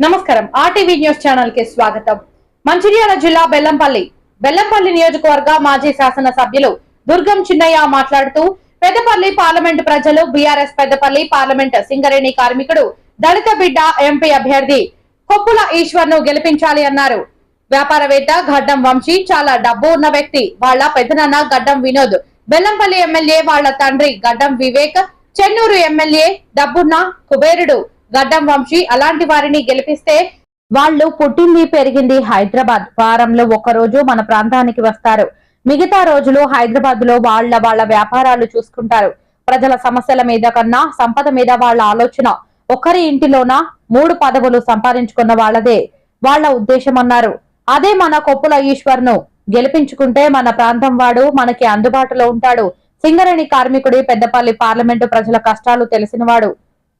నమస్కారం. RTV news ఛానల్కి స్వాగతం. మంచిర్యాల జిల్లా బెల్లంపల్లి. బెల్లంపల్లి నియోజకవర్గ మాజీ శాసన సభ్యులు దుర్గం చిన్నయ్య మాట్లాడుతూ పెద్దపల్లి పార్లమెంట్ ప్రజలు బీఆర్ఎస్ పెద్దపల్లి పార్లమెంట్ సింగరేణి కార్మికుడు దళిత బిడ్డ ఎంపీ అభ్యర్థి కొప్పుల ఈశ్వర్ను గెలిపించాలి అన్నారు. వ్యాపారవేత్త గడ్డం వంశీ చాలా డబ్బు ఉన్న వ్యక్తి వాళ్ళ పెద్దనాన్న గడ్డం వినోద్ బెల్లంపల్లి ఎమ్మెల్యే వాళ్ళ తండ్రి గడ్డం వివేక్ చెన్నూరు ఎమ్మెల్యే డబ్బున్న కుబేరుడు గడ్డం వంశీ అలాంటి వారిని గెలిపిస్తే వాళ్ళు పుట్టింది పెరిగింది హైదరాబాద్. వారంలో ఒక రోజు మన ప్రాంతానికి వస్తారు. మిగతా రోజులు హైదరాబాద్లో వాళ్ళ వాళ్ళ వ్యాపారాలు చూసుకుంటారు. ప్రజల సమస్యల మీద కన్నా సంపద మీద వాళ్ళ ఆలోచన ఒకరి ఇంటిలోన మూడు పదవులు సంపాదించుకున్న వాళ్ళదే వాళ్ళ ఉద్దేశం అన్నారు. అదే మన కొప్పుల ఈశ్వర్ను గెలిపించుకుంటే మన ప్రాంతం వాడు మనకి అందుబాటులో ఉంటాడు. సింగరేణి కార్మికుడి పెద్దపల్లి పార్లమెంటు ప్రజల కష్టాలు తెలిసినవాడు.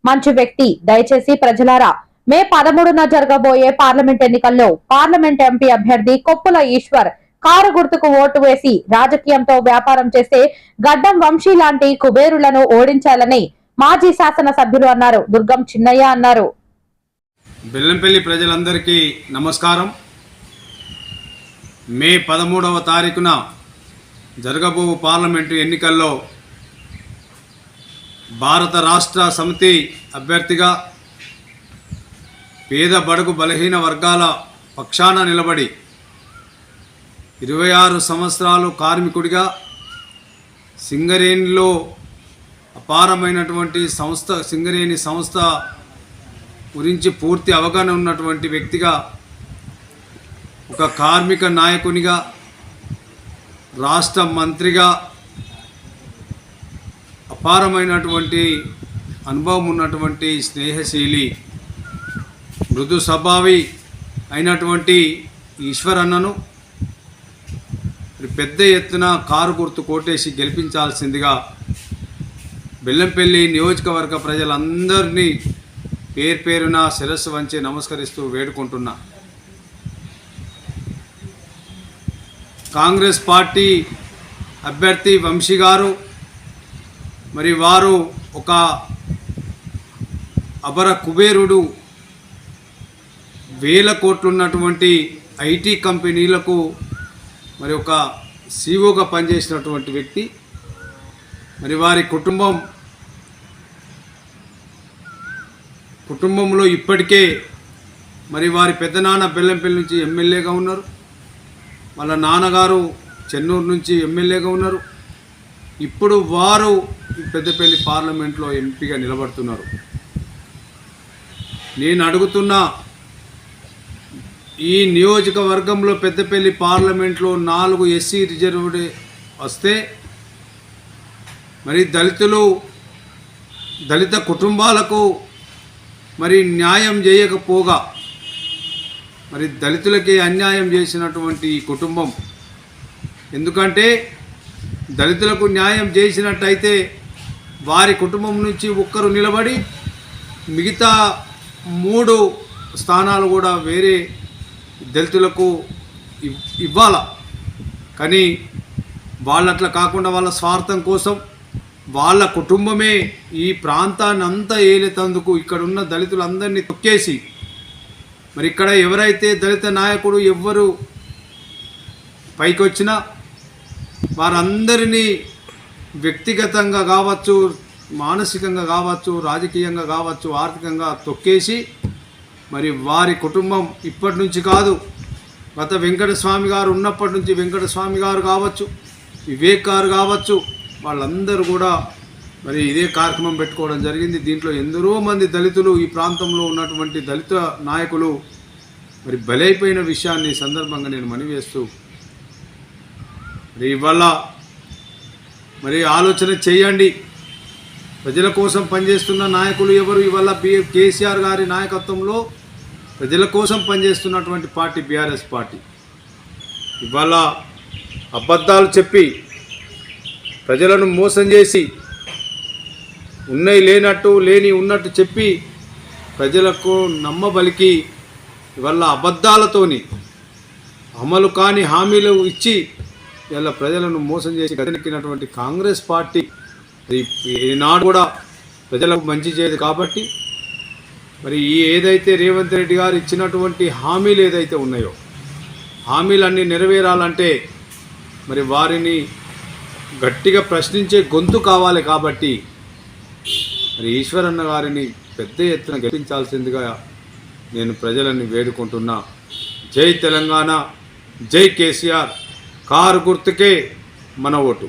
మంచి వ్యక్తి. దయచేసి ప్రజలారా మే పదమూడున జరగబోయే పార్లమెంట్ ఎన్నికల్లో పార్లమెంట్ ఎంపీ అభ్యర్థి కొప్పుల ఈశ్వర్ కారు గుర్తుకు ఓటు వేసి రాజకీయంతో వ్యాపారం చేస్తే గడ్డం వంశీ లాంటి కుబేరులను ఓడించాలని మాజీ శాసన సభ్యులు అన్నారు. దుర్గం చిన్నయ్య అన్నారు. బెల్లంపల్లి ప్రజలందరికీ నమస్కారం. మే పదమూడవ తారీఖున జరగబో పార్లమెంటు ఎన్నికల్లో భారత రాష్ట్ర సమితి అభ్యర్థిగా పేద బడుగు బలహీన వర్గాల పక్షాన నిలబడి ఇరవై ఆరు సంవత్సరాలు కార్మికుడిగా సింగరేణిలో అపారమైనటువంటి సంస్థ సింగరేణి సంస్థ గురించి పూర్తి అవగాహన ఉన్నటువంటి వ్యక్తిగా ఒక కార్మిక నాయకునిగా రాష్ట్ర మంత్రిగా అపారమైనటువంటి అనుభవం ఉన్నటువంటి స్నేహశీలి మృదు స్వభావి అయినటువంటి ఈశ్వరన్నను పెద్ద ఎత్తున కారు గుర్తు కోటేసి గెలిపించాల్సిందిగా బెల్లంపల్లి నియోజకవర్గ ప్రజలందరినీ పేరు పేరున శిరస్సు వంచి నమస్కరిస్తూ వేడుకుంటున్నా. కాంగ్రెస్ పార్టీ అభ్యర్థి వంశీ గారు మరి వారు ఒక అబర కుబేరుడు వేల కోట్లున్నటువంటి ఐటీ కంపెనీలకు మరి ఒక సీఓగా పనిచేసినటువంటి వ్యక్తి. మరి వారి కుటుంబం కుటుంబంలో ఇప్పటికే మరి వారి పెద్దనాన్న బెల్లంపల్లి నుంచి ఎమ్మెల్యేగా ఉన్నారు. వాళ్ళ నాన్నగారు చెన్నూరు నుంచి ఎమ్మెల్యేగా ఉన్నారు. ఇప్పుడు వారు పెద్దపల్లి పార్లమెంట్లో ఎంపీగా నిలబడుతున్నారు. నేను అడుగుతున్న ఈ నియోజకవర్గంలో పెద్దపల్లి పార్లమెంట్లో నాలుగు ఎస్సీ రిజర్వ్డ్ వస్తే మరి దళితులు దళిత కుటుంబాలకు మరి న్యాయం చేయకపోగా మరి దళితులకి అన్యాయం చేసినటువంటి ఈ కుటుంబం. ఎందుకంటే దళితులకు న్యాయం చేసినట్టయితే వారి కుటుంబం నుంచి ఒక్కరు నిలబడి మిగతా మూడు స్థానాలు కూడా వేరే దళితులకు ఇవ్- ఇవ్వాల. కానీ వాళ్ళట్లా కాకుండా వాళ్ళ స్వార్థం కోసం వాళ్ళ కుటుంబమే ఈ ప్రాంతాన్ని అంతా ఏలేతందుకు ఇక్కడ ఉన్న దళితులందరినీ తొక్కేసి మరి ఇక్కడ ఎవరైతే దళిత నాయకుడు ఎవ్వరు పైకి వచ్చినా వారందరినీ వ్యక్తిగతంగా కావచ్చు మానసికంగా కావచ్చు రాజకీయంగా కావచ్చు ఆర్థికంగా తొక్కేసి మరి వారి కుటుంబం ఇప్పటి నుంచి కాదు గత వెంకటస్వామి గారు ఉన్నప్పటి నుంచి వెంకటస్వామి గారు కావచ్చు వివేక్ గారు కావచ్చు వాళ్ళందరూ కూడా మరి ఇదే కార్యక్రమం పెట్టుకోవడం జరిగింది. దీంట్లో ఎందరో మంది దళితులు ఈ ప్రాంతంలో ఉన్నటువంటి దళిత నాయకులు మరి బలైపోయిన విషయాన్ని సందర్భంగా నేను మనవేస్తూ మరి ఇవాళ మరి ఆలోచన చేయండి. ప్రజల కోసం పనిచేస్తున్న నాయకులు ఎవరు? ఇవాళ బి కేసీఆర్ గారి నాయకత్వంలో ప్రజల కోసం పనిచేస్తున్నటువంటి పార్టీ బీఆర్ఎస్ పార్టీ. ఇవాళ అబద్ధాలు చెప్పి ప్రజలను మోసం చేసి ఉన్నాయి లేనట్టు లేని ఉన్నట్టు చెప్పి ప్రజలకు నమ్మబలికి ఇవాళ అబద్ధాలతోని అమలు కాని హామీలు ఇచ్చి ఇలా ప్రజలను మోసం చేసి గతనెక్కినటువంటి కాంగ్రెస్ పార్టీ ఈనాడు కూడా ప్రజలకు మంచి చేయదు కాబట్టి మరి ఈ ఏదైతే రేవంత్ రెడ్డి గారు ఇచ్చినటువంటి హామీలు ఏదైతే ఉన్నాయో హామీలన్నీ నెరవేరాలంటే మరి వారిని గట్టిగా ప్రశ్నించే గొంతు కావాలి కాబట్టి మరి ఈశ్వరన్న గారిని పెద్ద ఎత్తున గెలిపించాల్సిందిగా నేను ప్రజలని వేడుకుంటున్నా. జై తెలంగాణ జై కేసీఆర్. కారు గుర్తుకే మన ఓటు.